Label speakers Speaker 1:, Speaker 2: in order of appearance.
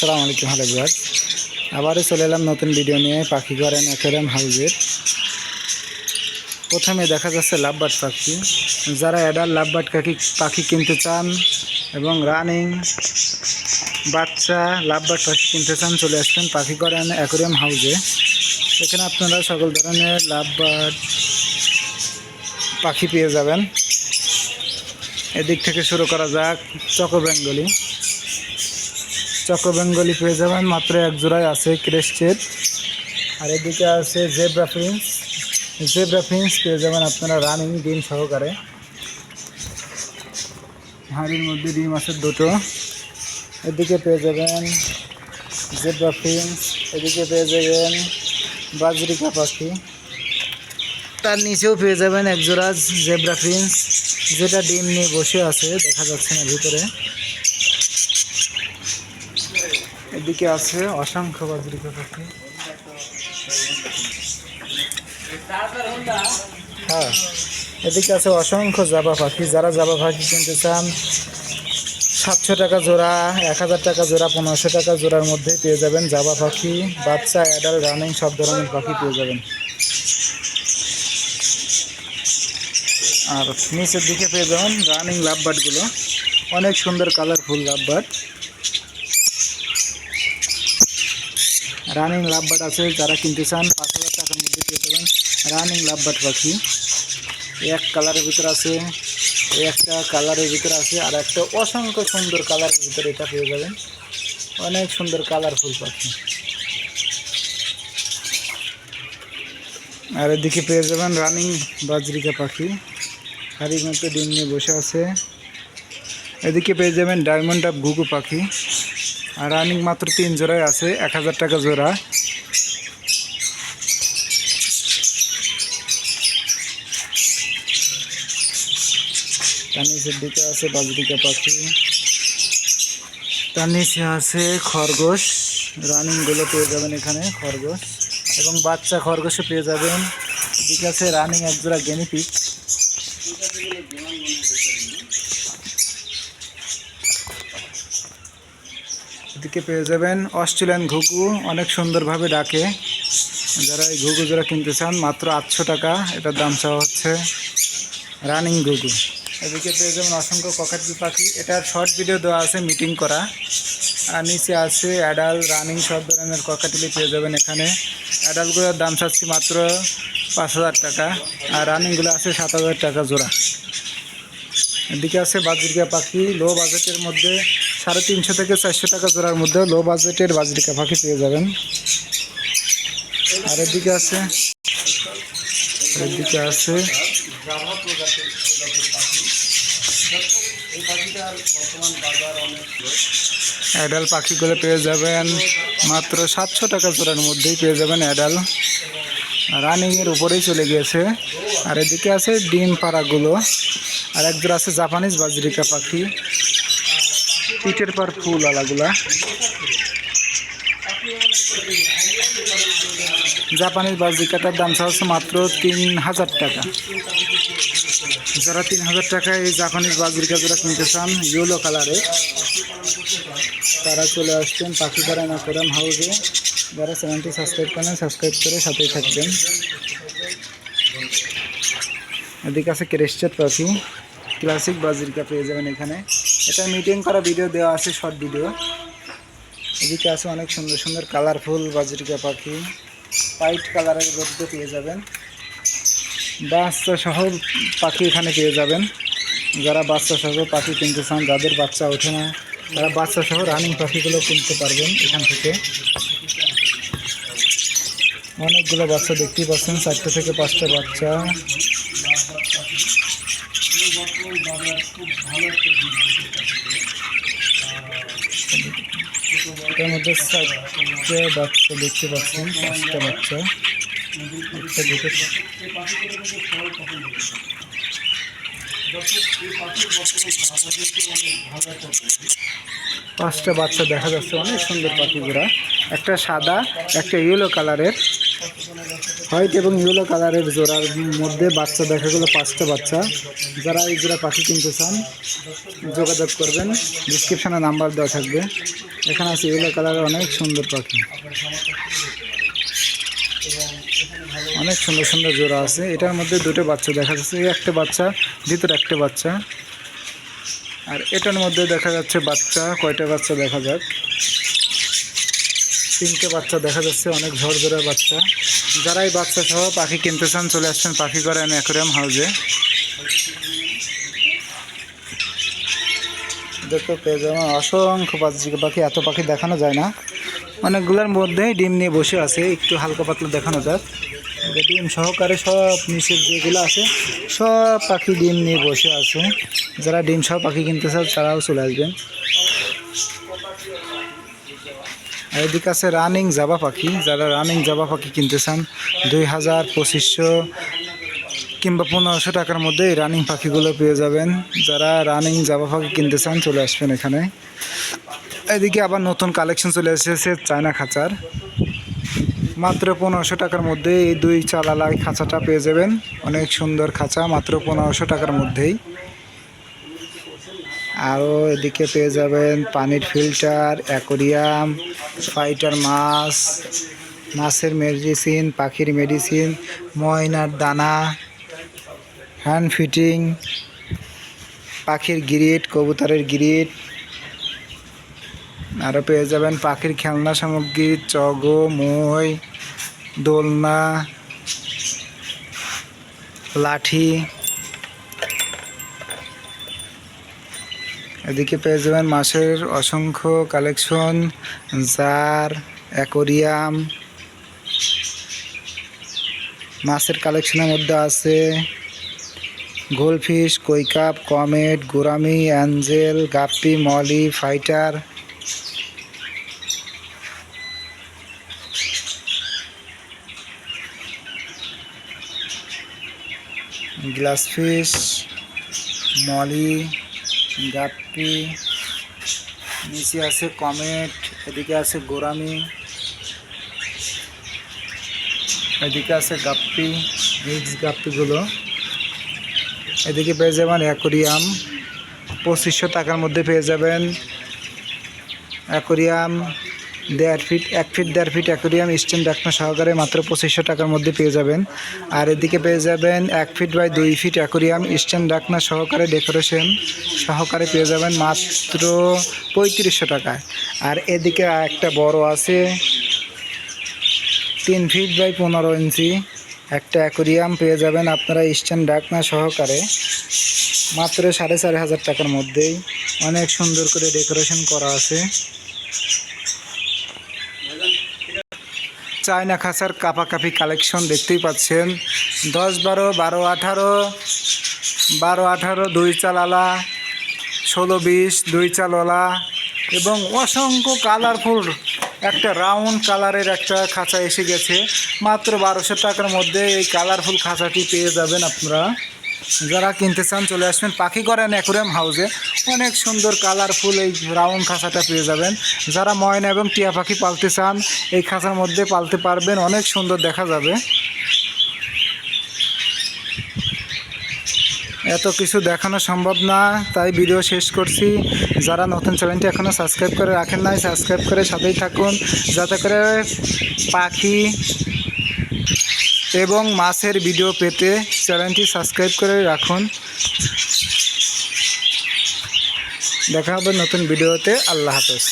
Speaker 1: আসসালামু আলাইকুম, hello viewers. আবারও চলে এলাম নতুন ভিডিও নিয়ে, পাখি করেন অ্যাকোয়ারিয়াম হাউজের প্রথমে দেখা যাচ্ছে লাভবার্ড পাখি। যারা অ্যাডাল লাভবার্ড পাখি পাখি কিনতে চান এবং রানিং বাচ্চা লাভবার্ড পাখি কিনতে চান, চলে আসবেন পাখি করেন অ্যাকোয়ারিয়াম হাউজে এখানে আপনারা সকল ধরনের লাভবার্ড পাখি পেয়ে যাবেন। এদিক থেকে শুরু করা যাক চকো বেঙ্গলি। চকো বেঙ্গলি পেয়ে যাবেন। মাত্র এক জোড়ায় আছে ক্রেস্টের আর এদিকে আছে জেব্রা প্রিন্স জেব্রা প্রিন্স পেয়ে যাবেন আপনারা রানিং ডিম সহকারে। হাঁড়ির মধ্যে ডিম আছে দুটো। এদিকে পেয়ে যাবেন জেব্রা প্রিন্স এদিকে পেয়ে যাবেন বাজরিকা পাখি তার নিচেও পেয়ে যাবেন এক জোড়া জেব্রা প্রিন্স যেটা ডিম নিয়ে বসে আছে, দেখা যাচ্ছে না ভিতরে। এদিকে আছে অসংখ্য বাজরিকা পাখি হ্যাঁ এদিকে আছে অসংখ্য জাবা পাখি। যারা জাবা পাখি কিনতে চান, সাতশো টাকা জোড়া, এক হাজার টাকা জোড়া, পনেরোশো টাকা জোড়ার মধ্যেই পেয়ে যাবেন জাবা পাখি। বাচ্চা অ্যাডাল রানিং সব ধরনের পাখি পেয়ে যাবেন। আর নিচের দিকে পেয়ে যাবেন রানিং লাভবার্ডগুলো অনেক সুন্দর কালারফুল লাভবার্ড রানিং লাভবার্ড আছে যারা কিনতে চান পাঁচ হাজার টাকার মধ্যে পেয়ে যাবেন রানিং লাভবার্ড পাখি এক কালারের ভিতরে আছে এই একটা কালারের ভিতরে আছে আর একটা অসংখ্য সুন্দর কালারের ভিতরে এটা পেয়ে যাবেন অনেক সুন্দর কালারফুল পাখি আর এদিকে পেয়ে যাবেন রানিং বাজরিকা পাখি হাড়ির মধ্যে ডিম নিয়ে বসে আছে এদিকে পেয়ে যাবেন ডায়মন্ড আপ ঘুঘু পাখি আর রানিং মাত্র তিন জোড়ায় আছে, এক হাজার টাকা জোড়া। তার দিকে আছে বাজরিকা পাখি। তার নিচে আছে খরগোশ। রানিংগুলো পেয়ে যাবেন এখানে, খরগোশ। এবং বাচ্চা খরগোশে পেয়ে যাবেন। এদিকে আছে রানিং এক জোড়া গেনিপিক এদিকে পেয়ে যাবেন। অস্ট্রেলিয়ান ঘুঘু অনেক সুন্দরভাবে ডাকে। যারা এই ঘুঘু যারা কিনতে চান, মাত্র আটশো টাকা। এটার দাম চাওয়া হচ্ছে রানিং ঘুঘু। এদিকে পেয়ে যাবেন অসংখ্য ককাটি পাখি। এটার শর্ট ভিডিও দেওয়া আছে, মিটিং করা। আর নিচে আছে অ্যাডাল রানিং, সব ধরনের ককাটিলি পেয়ে যাবেন এখানে। অ্যাডালগুলোর দাম চাচ্ছি মাত্র পাঁচ হাজার টাকা। আর রানিংগুলো আছে সাত হাজার টাকা জোড়া। এদিকে আছে বাজরিকা পাখি। লো বাজেটের মধ্যে সাড়ে তিনশো থেকে চারশো টাকা জোড়ার মধ্যে লো বাজেটের বাজরিকা পাখি পেয়ে যাবেন। আর এদিকে আছে এদিকে আছে অ্যাডাল পাখিগুলো পেয়ে যাবেন মাত্র সাতশো টাকা জোড়ার মধ্যেই পেয়ে যাবেন অ্যাডাল রানিংয়ের উপরেই চলে গিয়েছে। আর এদিকে আছে ডিম পাড়াগুলো। আর একজন আছে জাপানিজ বাজরিকা পাখি। পিঠের পর ফুল আলাগুলা। জাপানিজ বাজরিকাটার দাম হচ্ছে মাত্র তিন হাজার টাকা। যারা তিন হাজার টাকায় এই জাপানিজ বাজরিকা যারা কিনতে চান ইয়েলো কালারে তারা চলে আসছেন পাখি করা না করেন হাউসে যারা চ্যানেলটি সাবস্ক্রাইব করেন সাবস্ক্রাইব করে সাথেই থাকবেন। এদিকে আছে ক্রেস্টেড পাখি। ক্লাসিক বাজরিকা পেয়ে যাবেন এখানে। এটা মিটিং করা ভিডিও দেওয়া আছে শর্ট ভিডিও এদিকে আছে অনেক সুন্দর সুন্দর কালারফুল বাজরিকা পাখি। হোয়াইট কালারের মধ্যে পেয়ে যাবেন। বাচ্চা সহ পাখি এখানে পেয়ে যাবেন। যারা বাচ্চা সহ পাখি কিনতে চান, যাদের বাচ্চা ওঠে না, তারা বাচ্চা সহ রানিং পাখিগুলো কিনতে পারবেন এখান থেকে। অনেকগুলো বাচ্চা দেখতেই পাচ্ছেন, চারটে থেকে পাঁচটা বাচ্চা। এটার মধ্যে চারটে বাচ্চা দেখতে পাচ্ছেন, পাঁচটা বাচ্চা। পাঁচটা বাচ্চা দেখা যাচ্ছে, অনেক সুন্দর পাখিগুলা একটা সাদা, একটা ইয়েলো কালারের। হোয়াইট এবং ইয়েলো কালারের জোড়ার মধ্যে বাচ্চা দেখা গেলো পাঁচটা বাচ্চা। যারা এই জোড়া পাখি কিনতে চান, যোগাযোগ করবেন। ডিসক্রিপশানে নাম্বার দেওয়া থাকবে। এখানে আছে ইয়েলো কালারের অনেক সুন্দর পাখি। অনেক সুন্দর সুন্দর জোড়া আছে। এটার মধ্যে দুটো বাচ্চা দেখা যাচ্ছে। এই একটা বাচ্চা, ভিতরে একটা বাচ্চা। আর এটার মধ্যে দেখা যাচ্ছে বাচ্চা, কয়টা বাচ্চা দেখা যাক। তিনটে বাচ্চা দেখা যাচ্ছে, অনেক ঝরঝরা বাচ্চা। যারা এই বাচ্চা সহ পাখি কিনতে চান চলে আসছেন পাখি করেন অ্যাকোরিয়াম হাউসে দেখো পেয়ে যাবেন অসংখ্য পাখি পাখি, এত পাখি দেখানো যায় না। অনেকগুলোর মধ্যেই ডিম নিয়ে বসে আছে, একটু হালকা পাতলা দেখানো যাক। ডিম সহকারে সব নিচের যেগুলো আছে, সব পাখি ডিম নিয়ে বসে আছে। যারা ডিম সহ পাখি কিনতে চান, তারাও চলে আসবেন। এদিকে আছে রানিং জাবা পাখি। যারা রানিং জাবা পাখি কিনতে চান, দুই হাজার পঁচিশশো কিংবা পনেরোশো টাকার মধ্যে এই রানিং পাখিগুলো পেয়ে যাবেন। যারা রানিং জাবা পাখি কিনতে চান, চলে আসবেন এখানে। এদিকে আবার নতুন কালেকশন চলে এসেছে চায়না খাঁচার। মাত্র পনেরোশো টাকার মধ্যে এই দুই চালালাই খাঁচাটা পেয়ে যাবেন। অনেক সুন্দর খাঁচা, মাত্র পনেরোশো টাকার মধ্যেই। আরও এদিকে পেয়ে যাবেন পানির ফিল্টার, অ্যাকোরিয়াম, ফাইটার মাছ মাছের মেডিসিন, পাখির মেডিসিন, ময়নার দানা, হ্যান্ড ফিটিং, পাখির গ্রিট কবুতরের গ্রিট আরও পেয়ে যাবেন পাখির খেলনা সামগ্রী, চগো, মই, দোলনা, লাঠি। এদিকে পেয়ে যাবেন মাছের অসংখ্য কালেকশন, জার, অ্যাকোরিয়াম। মাছের কালেকশনের মধ্যে আছে goldfish koi carp comet, gourami, angel, guppy, molly, fighter. Glass fish molly. Guppy নিচে আছে কমেট, এদিকে আছে গোরামি এদিকে আছে গাপ্পি মিক্স গাপ্পিগুলো এদিকে পেয়ে যাবেন অ্যাকোরিয়াম, পঁচিশশো টাকার মধ্যে পেয়ে যাবেন। অ্যাকোরিয়াম দেড় ফিট, এক ফিট, দেড় ফিট অ্যাকোরিয়াম স্ট্যান্ড ডাকনা সহকারে মাত্র পঁচিশশো টাকার মধ্যে পেয়ে যাবেন। আর এদিকে পেয়ে যাবেন এক ফিট বাই দুই ফিট অ্যাকোরিয়াম স্ট্যান্ড ডাকনা সহকারে ডেকোরেশন সহকারে পেয়ে যাবেন মাত্র পঁয়ত্রিশশো টাকায়। আর এদিকে একটা বড় আছে, তিন ফিট বাই পনেরো ইঞ্চি, একটা অ্যাকোরিয়াম পেয়ে যাবেন আপনারা স্ট্যান্ড ডাকনা সহকারে, মাত্র সাড়ে চার হাজার টাকার মধ্যেই। অনেক সুন্দর করে ডেকোরেশন করা আছে। চায়না খাসার কাপাকাপি কালেকশন দেখতেই পাচ্ছেন। দশ বারো বারো আঠারো বারো আঠারো, দুই চালালা, ষোলো বিশ, দুই চালওয়ালা এবং অসংখ্য কালারফুল একটা রাউন্ড কালারের একটা খাঁচা এসে গেছে। মাত্র বারোশো টাকার মধ্যে এই কালারফুল খাঁচাটি পেয়ে যাবেন আপনারা। যারা কিনতে চান চলে আসবেন পাখি করেন অ্যাকুরিয়াম হাউসে। অনেক সুন্দর, কালারফুল এই রাউন্ড খাঁচাটা পেয়ে যাবেন। যারা ময়না এবং টিয়া পাখি পালতে চান, এই খাঁচার মধ্যে পালতে পারবেন, অনেক সুন্দর দেখা যাবে। এত কিছু দেখানো সম্ভব না, তাই ভিডিও শেষ করছি। যারা নতুন চ্যানেলটি এখনও সাবস্ক্রাইব করে রাখেন নাই, সাবস্ক্রাইব করে সাথেই থাকুন, যাতে করে পাখি এবং মাছের ভিডিও পেতে চ্যানেলটি সাবস্ক্রাইব করে রাখুন। দেখা হবে নতুন ভিডিওতে আল্লাহ হাফেজ।